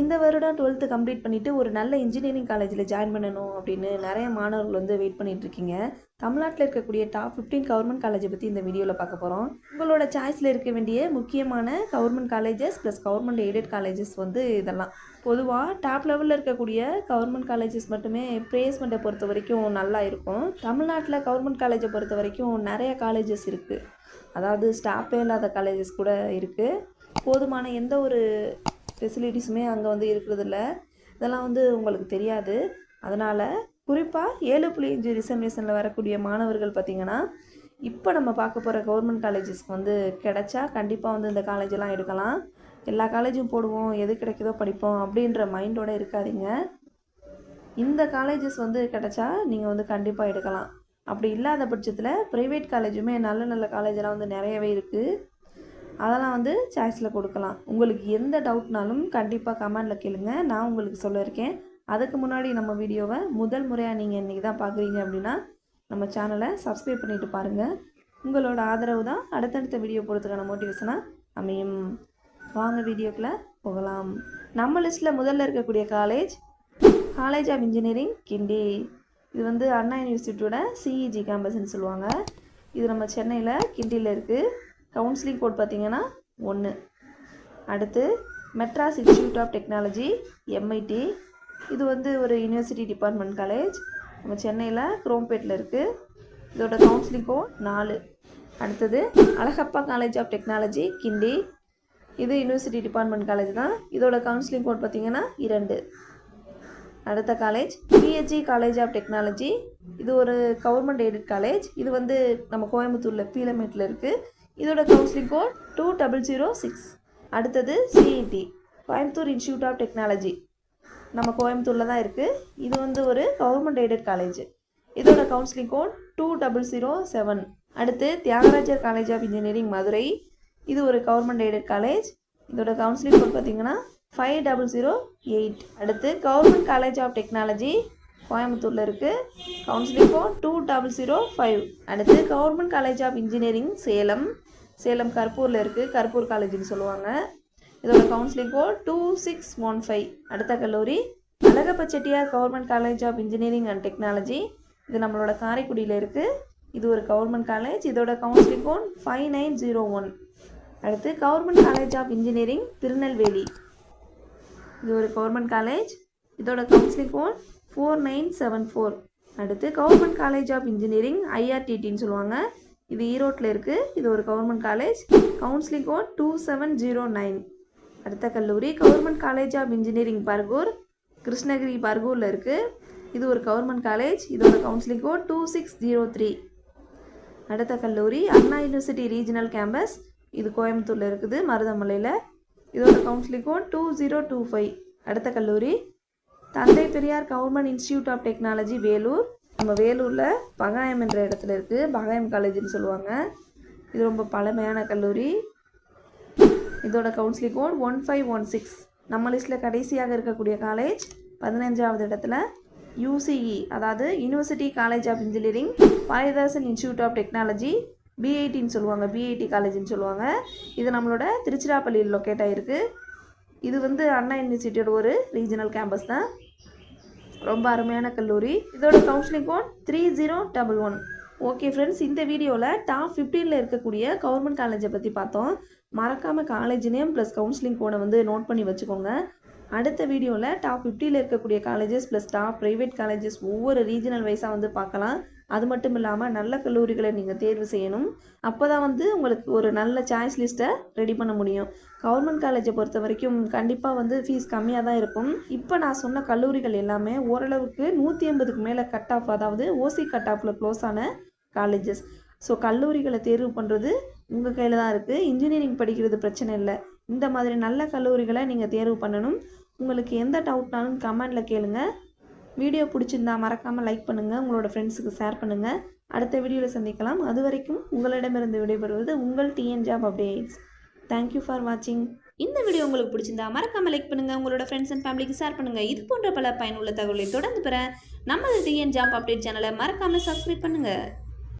இந்த வருடம் twelfth complete பண்ணிவிட்டு ஒரு நல்ல இன்ஜினியரிங் காலேஜில் ஜாயின் பண்ணணும் அப்படின்னு நிறைய மாணவர்கள் வந்து வெயிட் பண்ணிகிட்டு இருக்கீங்க. தமிழ்நாட்டில் இருக்கக்கூடிய டாப் 15 கவர்மெண்ட் காலேஜை பற்றி இந்த வீடியோவில் பார்க்க போகிறோம் உங்களோட சாய்ஸில் இருக்க வேண்டிய முக்கியமான government colleges plus government aided colleges வந்து இதெல்லாம். பொதுவாக டாப் லெவலில் இருக்கக்கூடிய கவர்மெண்ட் காலேஜஸ் மட்டுமே பிளேஸ்மெண்ட்டை பொறுத்த வரைக்கும் நல்லா இருக்கும். தமிழ்நாட்டில் கவர்மெண்ட் காலேஜை பொறுத்த வரைக்கும் நிறைய காலேஜஸ் இருக்குது அதாவது ஸ்டாஃபே இல்லாத காலேஜஸ் கூட இருக்குது போதுமான எந்த ஒரு ஃபெசிலிட்டிஸுமே அங்கே வந்து இருக்கிறதில்ல. இதெல்லாம் வந்து உங்களுக்கு தெரியாது. அதனால் குறிப்பாக ஏழு புள்ளி அஞ்சு ரிசர்வேஷனில் வரக்கூடிய மாணவர்கள் பார்த்திங்கன்னா இப்போ நம்ம பார்க்க போகிற கவர்மெண்ட் காலேஜஸ்க்கு வந்து கிடைச்சா கண்டிப்பாக வந்து இந்த காலேஜெல்லாம் எடுக்கலாம். எல்லா காலேஜும் போடுவோம். எது கிடைக்குதோ படிப்போம் அப்படின்ற மைண்டோட இருக்காதீங்க. இந்த காலேஜஸ் வந்து கிடைச்சா நீங்கள் வந்து கண்டிப்பாக எடுக்கலாம். அப்படி இல்லாத பட்சத்தில் ப்ரைவேட் காலேஜுமே நல்ல நல்ல காலேஜெல்லாம் வந்து நிறையவே இருக்குது அதெல்லாம் வந்து சாய்ஸில் கொடுக்கலாம். உங்களுக்கு எந்த டவுட்னாலும் கண்டிப்பாக கமெண்டில் கேளுங்க. நான் உங்களுக்கு சொல்லியிருக்கேன். அதுக்கு முன்னாடி நம்ம வீடியோவை முதல் முறையாக நீங்கள் இன்றைக்கி தான் பார்க்குறீங்க அப்படின்னா நம்ம சேனலை சப்ஸ்கிரைப் பண்ணிவிட்டு பாருங்கள் உங்களோட ஆதரவு தான் அடுத்தடுத்த வீடியோ போகிறதுக்கான மோட்டிவேஷனாக அமையும். வாங்க வீடியோக்குள்ளே போகலாம். நம்ம லிஸ்ட்டில் முதல்ல இருக்கக்கூடிய college college of engineering Guindy. இது வந்து அண்ணா யூனிவர்சிட்டியோட சிஇஜி கேம்பஸ்ன்னு சொல்லுவாங்க. இது நம்ம சென்னையில் கிண்டியில் இருக்குது கவுன்சிலிங் கோட் பார்த்தீங்கன்னா ஒன்று அடுத்து Madras institute of technology MIT இது வந்து ஒரு யூனிவர்சிட்டி டிபார்ட்மெண்ட் காலேஜ் நம்ம சென்னையில் குரோம்பேட்டில் இருக்குது இதோட கவுன்சிலிங் கோட் நாலு. அடுத்தது Alagappa college of technology Guindy. இது யூனிவர்சிட்டி டிபார்ட்மெண்ட் காலேஜ் தான். இதோட கவுன்சிலிங் கோட் பார்த்தீங்கன்னா இரண்டு. அடுத்த college PSG college of technology இது ஒரு கவர்மெண்ட் எய்டட் காலேஜ் இது வந்து நம்ம கோயம்புத்தூரில் பீலமேட்டில் இருக்குது இதோட counselling code two double zero six அடுத்தது CIT Coimbatore institute of technology நம்ம கோயம்புத்தூரில் தான் இருக்குது இது வந்து ஒரு கவர்மெண்ட் எய்டட் காலேஜ் இதோட counselling code two double zero seven அடுத்து Thiagarajar college of engineering Madurai. இது ஒரு கவர்மெண்ட் எய்டட் காலேஜ் இதோட கவுன்சிலிங் கோட் பார்த்தீங்கன்னா ஃபைவ் டபுள் ஜீரோ எயிட் அடுத்து கவர்மெண்ட் காலேஜ் ஆஃப் டெக்னாலஜி கோயம்புத்தூரில் இருக்குது counselling code two double zero five அடுத்து government college of engineering Salem. Salem கற்பூரில் இருக்குது கற்பூர் காலேஜ்னு சொல்லுவாங்க. இதோட counselling code two six one five அடுத்த கல்லூரி Alagappa Chettiar government college of engineering and technology இது நம்மளோட காரைக்குடியில் இருக்குது இது ஒரு கவர்மெண்ட் காலேஜ் இதோட counselling code five nine zero one அடுத்து government college of engineering Tirunelveli. இது ஒரு கவர்மெண்ட் காலேஜ் இதோட counselling code four nine seven four அடுத்து கவர்மெண்ட் காலேஜ் ஆஃப் இன்ஜினியரிங் ஐஆர்டிடின்னு சொல்லுவாங்க. இது ஈரோட்டில் இருக்குது இது ஒரு government college counselling code two seven zero nine அடுத்த கல்லூரி government college of engineering Bargur Krishnagiri பர்கூரில் இருக்குது இது ஒரு கவர்மெண்ட் காலேஜ் இதோட counselling code two six zero three அடுத்த கல்லூரி அண்ணா யூனிவர்சிட்டி ரீஜனல் கேம்பஸ் இது கோயம்புத்தூரில் இருக்குது மருதமலையில். இதோட counselling code two zero two five அடுத்த கல்லூரி Thanthai Periyar government institute of technology Vellore. நம்ம வேலூரில் பகாயம் என்ற இடத்துல இருக்குது பகாயம் காலேஜ்னு சொல்லுவாங்க. இது ரொம்ப பழமையான கல்லூரி. இதோட counselling code one five one six நம்ம லிஸ்ட்டில் கடைசியாக இருக்கக்கூடிய காலேஜ் பதினஞ்சாவது இடத்துல யூசிஇ அதாவது university college of engineering Bharathidasan institute of technology பிஐடின்னு சொல்லுவாங்க. பிஐடி காலேஜ்னு சொல்லுவாங்க. இது நம்மளோட திருச்சிராப்பள்ளியில் லொக்கேட் ஆகிருக்கு இது வந்து அண்ணா யூனிவர்சிட்டியோட ஒரு ரீஜனல் கேம்பஸ் தான். ரொம்ப அருமையான கல்லூரி. இதோட counselling code three zero double one okay friends இந்த வீடியோவில் டாப் ஃபிஃப்டீனில் இருக்கக்கூடிய கவர்மெண்ட் காலேஜை பற்றி பார்த்தோம். மறக்காமல் காலேஜ் நேம் ப்ளஸ் கவுன்சிலிங் கோடை வந்து நோட் பண்ணி வச்சுக்கோங்க. அடுத்த வீடியோவில் டாப் ஃபிஃப்டியில் இருக்கக்கூடிய colleges plus top private colleges ஒவ்வொரு ரீஜனல் வைஸாக வந்து பார்க்கலாம். அது மட்டும் இல்லாமல் நல்ல கல்லூரிகளை நீங்கள் தேர்வு செய்யணும். அப்போ தான் வந்து உங்களுக்கு ஒரு நல்ல சாய்ஸ் லிஸ்ட்டை ரெடி பண்ண முடியும். கவர்மெண்ட் காலேஜை பொறுத்த வரைக்கும் கண்டிப்பாக வந்து ஃபீஸ் கம்மியாக தான் இருக்கும். இப்போ நான் சொன்ன கல்லூரிகள் எல்லாமே ஓரளவுக்கு நூற்றி ஐம்பதுக்கு மேலே கட் ஆஃப் அதாவது ஓசி கட் ஆஃபில் க்ளோஸ் ஆன காலேஜஸ் ஸோ கல்லூரிகளை தேர்வு பண்ணுறது உங்கள் கையில் தான் இருக்குது இன்ஜினியரிங் படிக்கிறது பிரச்சனை இல்லை. இந்த மாதிரி நல்ல கல்லூரிகளை நீங்கள் தேர்வு பண்ணணும். உங்களுக்கு எந்த டவுட்னாலும் கமெண்டில் கேளுங்கள் வீடியோ பிடிச்சிருந்தா மறக்காமல் லைக் பண்ணுங்கள் உங்களோட ஃப்ரெண்ட்ஸுக்கு ஷேர் பண்ணுங்கள் அடுத்த வீடியோவில் சந்திக்கலாம். அது வரைக்கும் உங்களிடமிருந்து விடைபெறுவது உங்கள் TN job updates thank you for வாட்சிங் இந்த வீடியோ உங்களுக்கு பிடிச்சிருந்தா மறக்காமல் லைக் பண்ணுங்கள் உங்களோட ஃப்ரெண்ட்ஸ் அண்ட் ஃபேமிலிக்கு ஷேர் பண்ணுங்கள் இது போன்ற பல பயனுள்ள தகவலை தொடர்ந்து பெற நமது டிஎன் ஜாப் அப்டேட் சேனலை மறக்காமல் சப்ஸ்கிரைப் பண்ணுங்கள்